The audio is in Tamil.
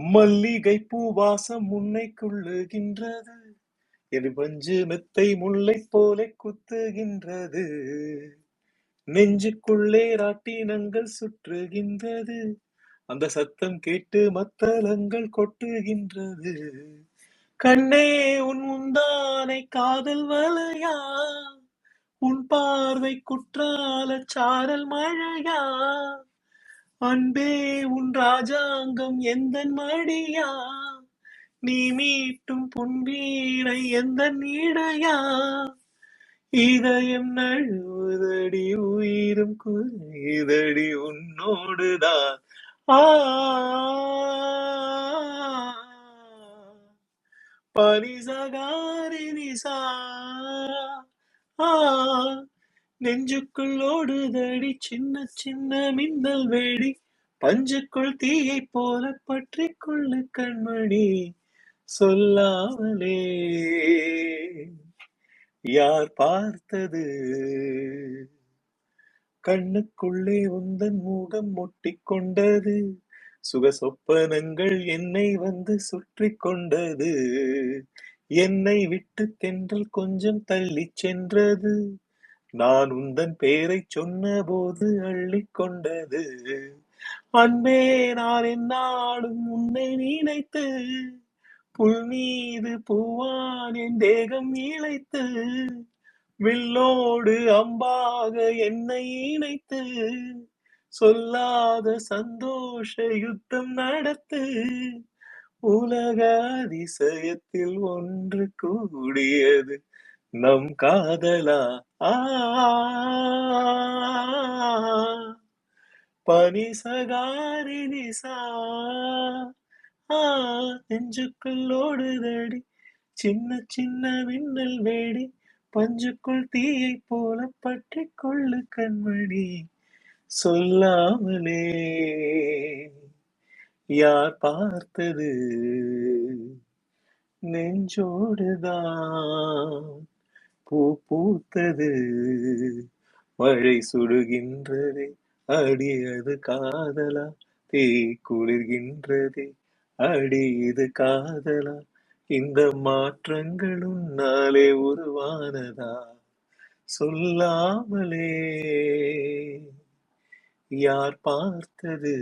மல்லிகை பூவாசம் உன்னை கொள்ளுகின்றது. என் பஞ்சு மெத்தை முல்லை போல குத்துகின்றது. நெஞ்சுக்குள்ளே ராட்டினங்கள் சுற்றுகின்றது. அந்த சத்தம் கேட்டு மத்தலங்கள் கொட்டுகின்றது. கண்ணே உன் முந்தானை காதல் வலையா? உன் பார்வை குற்றால சாரல் மழையா? அன்பே உன் ராஜாங்கம் எந்த மடியா? நீ மீட்டும் பொன்வீணை எந்த நீடையா? இதயம் நழுவுதடி உயிரும் குதடி உன்னோடுதான் ஆ. பரிசகாரி நிசா. ஆ. நெஞ்சுக்குள் ஓடுதடி சின்ன சின்ன மின்னல் வேடி. பஞ்சுக்குள் தீயை போல பற்றி கொள்ளு கண்மணி. சொல்லாமலே. யார் பார்த்தது? கண்ணுக்குள்ளே உந்தன் மூகம் ஒட்டிக் கொண்டது. சுக சொப்பனங்கள் என்னை வந்து சுற்றி கொண்டது. என்னை விட்டு தென்றல் கொஞ்சம் தள்ளி சென்றது. நான் உந்தன் பேரை சொன்ன போது அள்ளி கொண்டது. அன்பே நான் என்னாலும் உன்னை நினைத்து புல் மீது பூவான் என் தேகம் இழைத்து வில்லோடு அம்பாக என்னை இணைத்து சொல்லாத சந்தோஷ யுத்தம் நடத்து உலக அதிசயத்தில் ஒன்று கூடியது. நம் காதலா? ஆ பனிசகாரி சா ஆ. நெஞ்சுக்குள் ஓடுதடி. சின்ன சின்ன மின்னல் வேடி. பஞ்சுக்குள் தீயை போல பற்றி கொள்ளு கண்மணி. சொல்லாமலே. யார் பார்த்தது? நெஞ்சோடுதான். பூ பூத்தது. மழை சுடுகின்றதே அடி அது காதலா. தீ குளிர்கின்றதே அடி இது காதலா. இந்த மாற்றங்கள் உன்னாலே உருவானதா? சொல்லாமலே. யார் பார்த்தது?